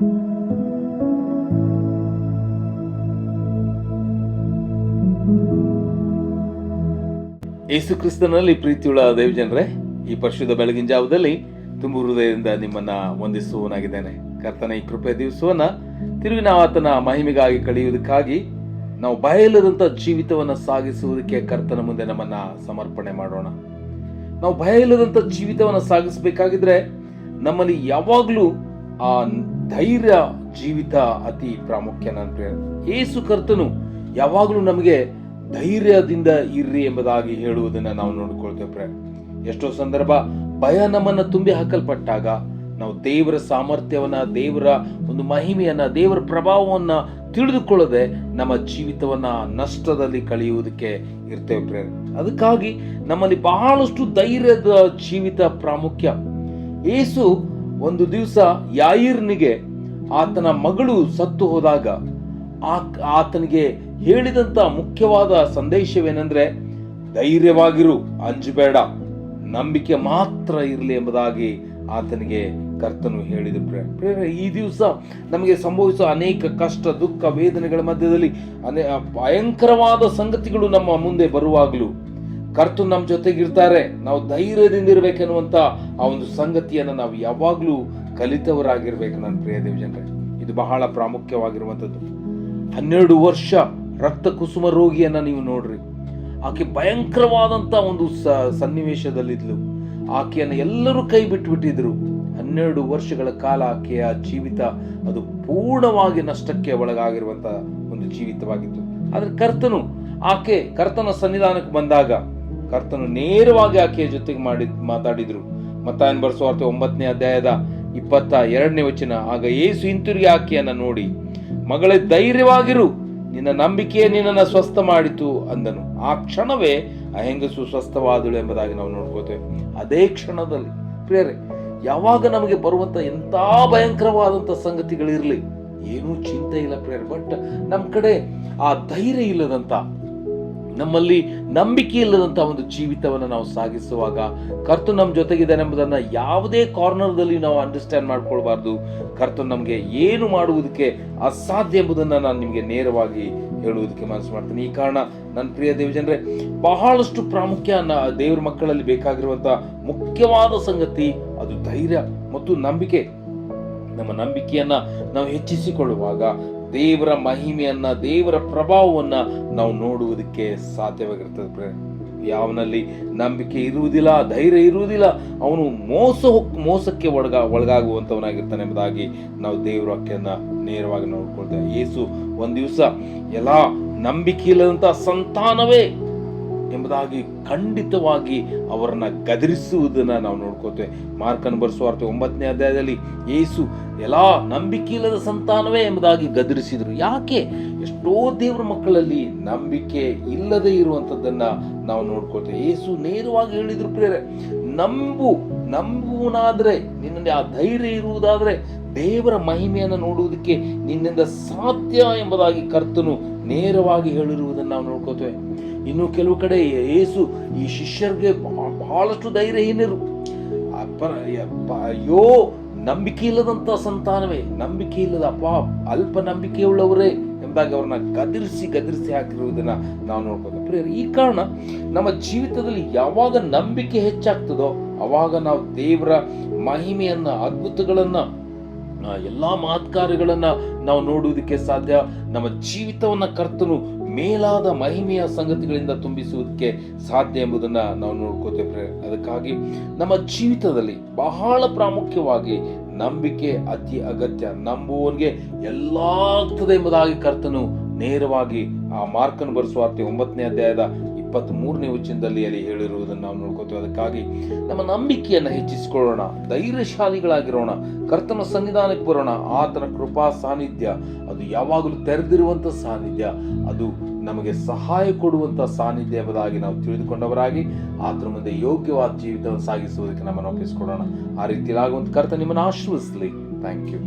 ಯೇಸು ಕ್ರಿಸ್ತನಲ್ಲಿ ಪ್ರೀತಿಯುಳ್ಳ ದೇವಜನರೇ, ಈ ಪರಿಶುದ್ಧ ಬೆಳಗಿನ ಜಾವದಲ್ಲಿ ತುಂಬ ಹೃದಯದಿಂದ ನಿಮ್ಮನ್ನ ವಂದಿಸುವನಾಗಿದ್ದೇನೆ ಕರ್ತನ ಈ ಕೃಪೆ ದಿವಸವನ್ನ ತಿರುಗಿ ನಾವು ಆತನ ಮಹಿಮೆಗಾಗಿ ಕಳೆಯುವುದಕ್ಕಾಗಿ ನಾವು ಬಯಲದಂತ ಜೀವಿತವನ್ನ ಸಾಗಿಸುವುದಕ್ಕೆ ಕರ್ತನ ಮುಂದೆ ನಮ್ಮನ್ನ ಸಮರ್ಪಣೆ ಮಾಡೋಣ. ನಾವು ಬಯಲದಂತ ಜೀವಿತವನ್ನ ಸಾಗಿಸಬೇಕಾಗಿದ್ರೆ ನಮ್ಮಲ್ಲಿ ಯಾವಾಗಲೂ ಆ ಧೈರ್ಯ ಜೀವಿತ ಅತಿ ಪ್ರಾಮುಖ್ಯ ನನ್ನ ಪ್ರಿಯ. ಏಸು ಕರ್ತನು ಯಾವಾಗಲೂ ನಮಗೆ ಧೈರ್ಯದಿಂದ ಇರ್ರಿ ಎಂಬುದಾಗಿ ಹೇಳುವುದನ್ನ ನಾವು ನೋಡಿಕೊಳ್ತೇವೆ ಪ್ರೇ ಎಷ್ಟೋ ಸಂದರ್ಭ ಭಯ ನಮ್ಮನ್ನ ತುಂಬಿ ಹಾಕಲ್ಪಟ್ಟಾಗ ನಾವು ದೇವರ ಸಾಮರ್ಥ್ಯವನ್ನ, ದೇವರ ಒಂದು ಮಹಿಮೆಯನ್ನ, ದೇವರ ಪ್ರಭಾವವನ್ನ ತಿಳಿದುಕೊಳ್ಳದೆ ನಮ್ಮ ಜೀವಿತವನ್ನ ನಷ್ಟದಲ್ಲಿ ಕಳೆಯುವುದಕ್ಕೆ ಇರ್ತೇವೆ ಪ್ರೇರ ಅದಕ್ಕಾಗಿ ನಮ್ಮಲ್ಲಿ ಬಹಳಷ್ಟು ಧೈರ್ಯದ ಜೀವಿತ ಪ್ರಾಮುಖ್ಯ. ಏಸು ಒಂದು ದಿವಸ ಯಾಯಿರ್ನಿಗೆ ಆತನ ಮಗಳು ಸತ್ತು ಹೋದಾಗ ಆತನಿಗೆ ಹೇಳಿದಂತ ಮುಖ್ಯವಾದ ಸಂದೇಶವೇನೆಂದ್ರೆ, ಧೈರ್ಯವಾಗಿರು, ಅಂಜಬೇಡ, ನಂಬಿಕೆ ಮಾತ್ರ ಇರಲಿ ಎಂಬುದಾಗಿ ಆತನಿಗೆ ಕರ್ತನು ಹೇಳಿದ ಪ್ರೇರ, ಈ ದಿವಸ ನಮಗೆ ಸಂಭವಿಸುವ ಅನೇಕ ಕಷ್ಟ, ದುಃಖ, ವೇದನೆಗಳ ಮಧ್ಯದಲ್ಲಿ ಅನೇ, ಭಯಂಕರವಾದ ಸಂಗತಿಗಳು ನಮ್ಮ ಮುಂದೆ ಬರುವಾಗಲೂ ಕರ್ತು ನಮ್ಮ ಜೊತೆಗಿರ್ತಾರೆ. ನಾವು ಧೈರ್ಯದಿಂದ ಇರ್ಬೇಕೆನ್ನುವಂತ ಆ ಒಂದು ಸಂಗತಿಯನ್ನು ನಾವು ಯಾವಾಗಲೂ ಕಲಿತವರಾಗಿರ್ಬೇಕು ನನ್ನ ಪ್ರಿಯ ದೇವಜನರೇ. ಇದು ಬಹಳ ಪ್ರಾಮುಖ್ಯವಾಗಿರುವಂಥದ್ದು ಹನ್ನೆರಡು ವರ್ಷ ರಕ್ತ ಕುಸುಮ ರೋಗಿಯನ್ನ ನೀವು ನೋಡ್ರಿ. ಆಕೆ ಭಯಂಕರವಾದಂತ ಒಂದು ಸನ್ನಿವೇಶದಲ್ಲಿದ್ಲು. ಆಕೆಯನ್ನು ಎಲ್ಲರೂ ಕೈ ಬಿಟ್ಬಿಟ್ಟಿದ್ರು. ಹನ್ನೆರಡು ವರ್ಷಗಳ ಕಾಲ ಆಕೆಯ ಜೀವಿತ ಅದು ಪೂರ್ಣವಾಗಿ ನಷ್ಟಕ್ಕೆ ಒಳಗಾಗಿರುವಂತ ಒಂದು ಜೀವಿತವಾಗಿತ್ತು. ಆದ್ರೆ ಕರ್ತನು, ಆಕೆ ಕರ್ತನ ಸನ್ನಿಧಾನಕ್ಕೆ ಬಂದಾಗ ಕರ್ತನು ನೇರವಾಗಿ ಆಕೆಯ ಜೊತೆಗೆ ಮಾಡಿ ಮಾತಾಡಿದ್ರು. ಮತ್ತಾಯನ್ ಬರ್ಸುವಾರ್ತೆ ಒಂಬತ್ತನೇ ಅಧ್ಯಾಯದ ಇಪ್ಪತ್ತ ಎರಡನೇ ವಚನ, ಆಗ ಏಸು ಹಿಂತಿರುಗಿ ಆಕೆಯನ್ನು ನೋಡಿ, ಮಗಳೇ, ಧೈರ್ಯವಾಗಿರು, ನಿನ್ನ ನಂಬಿಕೆಯೇ ನಿನ್ನನ್ನು ಸ್ವಸ್ಥ ಮಾಡಿತು ಅಂದನು. ಆ ಕ್ಷಣವೇ ಆ ಹೆಂಗಸು ಸ್ವಸ್ಥವಾದಳು ಎಂಬುದಾಗಿ ನಾವು ನೋಡ್ಕೋತೇವೆ. ಅದೇ ಕ್ಷಣದಲ್ಲಿ ಪ್ರೇರೆ ಯಾವಾಗ ನಮಗೆ ಬರುವಂತ ಎಂತ ಭಯಂಕರವಾದಂತ ಸಂಗತಿಗಳಿರಲಿ, ಏನೂ ಚಿಂತೆ ಇಲ್ಲ ಪ್ರೇರೆ ಬಟ್ ನಮ್ಮ ಕಡೆ ಆ ಧೈರ್ಯ ಇಲ್ಲದಂತ ನಮ್ಮಲ್ಲಿ ನಂಬಿಕೆ ಇಲ್ಲದಂಥ ಒಂದು ಜೀವಿತವನ್ನು ನಾವು ಸಾಗಿಸುವಾಗ ಕರ್ತು ನಮ್ಮ ಜೊತೆಗಿದ್ದಾನೆ ಎಂಬುದನ್ನು ಯಾವುದೇ ಕಾರ್ನರ್ದಲ್ಲಿ ನಾವು ಅಂಡರ್ಸ್ಟ್ಯಾಂಡ್ ಮಾಡ್ಕೊಳ್ಬಾರ್ದು. ಕರ್ತು ನಮಗೆ ಏನು ಮಾಡುವುದಕ್ಕೆ ಅಸಾಧ್ಯ ಎಂಬುದನ್ನು ನಾನು ನಿಮಗೆ ನೇರವಾಗಿ ಹೇಳುವುದಕ್ಕೆ ಮನಸ್ಸು ಮಾಡ್ತೀನಿ. ಈ ಕಾರಣ ನನ್ನ ಪ್ರಿಯ ದೇವಜನರೇ, ಬಹಳಷ್ಟು ಪ್ರಾಮುಖ್ಯ ದೇವರ ಮಕ್ಕಳಲ್ಲಿ ಬೇಕಾಗಿರುವಂಥ ಮುಖ್ಯವಾದ ಸಂಗತಿ ಅದು ಧೈರ್ಯ ಮತ್ತು ನಂಬಿಕೆ. ನಮ್ಮ ನಂಬಿಕೆಯನ್ನ ನಾವು ಹೆಚ್ಚಿಸಿಕೊಳ್ಳುವಾಗ ದೇವರ ಮಹಿಮೆಯನ್ನು, ದೇವರ ಪ್ರಭಾವವನ್ನ ನಾವು ನೋಡುವುದಕ್ಕೆ ಸಾಧ್ಯವಾಗಿರ್ತದೆ. ಯಾವನಲ್ಲಿ ನಂಬಿಕೆ ಇರುವುದಿಲ್ಲ, ಧೈರ್ಯ ಇರುವುದಿಲ್ಲ, ಅವನು ಮೋಸ ಮೋಸಕ್ಕೆ ಒಳಗ, ಒಳಗಾಗುವಂತವನಾಗಿರ್ತಾನೆ ಎಂಬುದಾಗಿ ನಾವು ದೇವರ ವಾಕ್ಯನ್ನ ನೇರವಾಗಿ ನೋಡ್ಕೊಳ್ತೇವೆ ಯೇಸು ಒಂದು ದಿವಸ, ಎಲ್ಲ ನಂಬಿಕೆ ಇಲ್ಲದಂಥ ಸಂತಾನವೇ ಎಂಬುದಾಗಿ ಖಂಡಿತವಾಗಿ ಅವರನ್ನು ಗದರಿಸುವುದನ್ನು ನಾವು ನೋಡ್ಕೋತೇವೆ. ಮಾರ್ಕನ್ ಬರೆಸುವಾರ್ತೆ ಒಂಬತ್ತನೇ ಅಧ್ಯಾಯದಲ್ಲಿ ಯೇಸು ಎಲ್ಲ ನಂಬಿಕೆ ಇಲ್ಲದ ಸಂತಾನವೇ? ಎಂಬುದಾಗಿ ಗದರಿಸಿದ್ರು. ಯಾಕೆ? ಎಷ್ಟೋ ದೇವರ ಮಕ್ಕಳಲ್ಲಿ ನಂಬಿಕೆ ಇಲ್ಲದೆ ಇರುವಂತದ್ದನ್ನ ನಾವು ನೋಡ್ಕೋತೇವೆ. ಯೇಸು ನೇರವಾಗಿ ಹೇಳಿದ್ರು ಪ್ರೇರೆ ನಂಬು ನಂಬುವನಾದ್ರೆ ನಿನ್ನಲ್ಲಿ ಆ ಧೈರ್ಯ ಇರುವುದಾದರೆ ದೇವರ ಮಹಿಮೆಯನ್ನು ನೋಡುವುದಕ್ಕೆ ನಿನ್ನಿಂದ ಸಾಧ್ಯ ಎಂಬುದಾಗಿ ಕರ್ತನು ನೇರವಾಗಿ ಹೇಳಿರುವುದನ್ನು ನಾವು ನೋಡ್ಕೋತೇವೆ. ಇನ್ನು ಕೆಲವು ಕಡೆ ಏಸು ಈ ಶಿಷ್ಯರಿಗೆ ಬಹಳ- ಬಹಳಷ್ಟು ಧೈರ್ಯಹೀನರು ಅಯ್ಯೋ ನಂಬಿಕೆ ಇಲ್ಲದಂತ ಸಂತಾನವೇ ನಂಬಿಕೆ ಇಲ್ಲದ ಅಪ್ಪ ಅಲ್ಪ ನಂಬಿಕೆಯುಳ್ಳವರೇ ಎಂಬಾಗಿ ಅವ್ರನ್ನ ಗದರಿಸಿ ಗದರಿಸಿ ಹಾಕಿರುವುದನ್ನು ನಾವು ನೋಡ್ಬೋದು. ಪ್ರಿಯರೇ, ಈ ಕಾರಣ ನಮ್ಮ ಜೀವಿತದಲ್ಲಿ ಯಾವಾಗ ನಂಬಿಕೆ ಹೆಚ್ಚಾಗ್ತದೋ ಅವಾಗ ನಾವು ದೇವರ ಮಹಿಮೆಯನ್ನ ಅದ್ಭುತಗಳನ್ನ ಎಲ್ಲ ಮಹತ್ಕಾರ್ಯಗಳನ್ನ ನಾವು ನೋಡುವುದಕ್ಕೆ ಸಾಧ್ಯ. ನಮ್ಮ ಜೀವಿತವನ್ನ ಕರ್ತನು ಮೇಲಾದ ಮಹಿಮೆಯ ಸಂಗತಿಗಳಿಂದ ತುಂಬಿಸುವುದಕ್ಕೆ ಸಾಧ್ಯ ಎಂಬುದನ್ನ ನಾವು ನೋಡ್ಕೋತೇವೆ ಅದಕ್ಕಾಗಿ ನಮ್ಮ ಜೀವಿತದಲ್ಲಿ ಬಹಳ ಪ್ರಾಮುಖ್ಯವಾಗಿ ನಂಬಿಕೆ ಅತಿ ಅಗತ್ಯ. ನಂಬುವವನಿಗೆ ಎಲ್ಲ ಆಗ್ತದೆ ಎಂಬುದಾಗಿ ಕರ್ತನು ನೇರವಾಗಿ ಆ ಮಾರ್ಕನ್ನು ಬರೆಸುವಾರ್ತೆ ಒಂಬತ್ತನೇ ಅಧ್ಯಾಯದ ಇಪ್ಪತ್ತ್ ಮೂರನೇ ವಚನದಲ್ಲಿ ಅಲ್ಲಿ ಹೇಳಿರುವುದನ್ನು ನಾವು ನೋಡ್ಕೋತೇವೆ ಅದಕ್ಕಾಗಿ ನಮ್ಮ ನಂಬಿಕೆಯನ್ನು ಹೆಚ್ಚಿಸಿಕೊಳ್ಳೋಣ, ಧೈರ್ಯಶಾಲಿಗಳಾಗಿರೋಣ, ಕರ್ತನ ಸನ್ನಿಧಾನಕ್ಕೆ ಬರೋಣ. ಆತನ ಕೃಪಾ ಸಾನ್ನಿಧ್ಯ, ಅದು ಯಾವಾಗಲೂ ತೆರೆದಿರುವಂತ ಸಾನ್ನಿಧ್ಯ, ಅದು ನಮಗೆ ಸಹಾಯ ಸಾನ್ನಿಧ್ಯ ಎಂಬುದಾಗಿ ನಾವು ತಿಳಿದುಕೊಂಡವರಾಗಿ ಆತನ ಮುಂದೆ ಯೋಗ್ಯವಾದ ಜೀವಿತವನ್ನು ಸಾಗಿಸುವುದಕ್ಕೆ ನಮ್ಮನ್ನು ಒಪ್ಪಿಸಿಕೊಡೋಣ. ಆ ರೀತಿಯಲ್ಲಾಗುವಂಥ ಕರ್ತ ನಿಮ್ಮನ್ನು ಆಶ್ರಯಿಸಲಿ ಥ್ಯಾಂಕ್ ಯು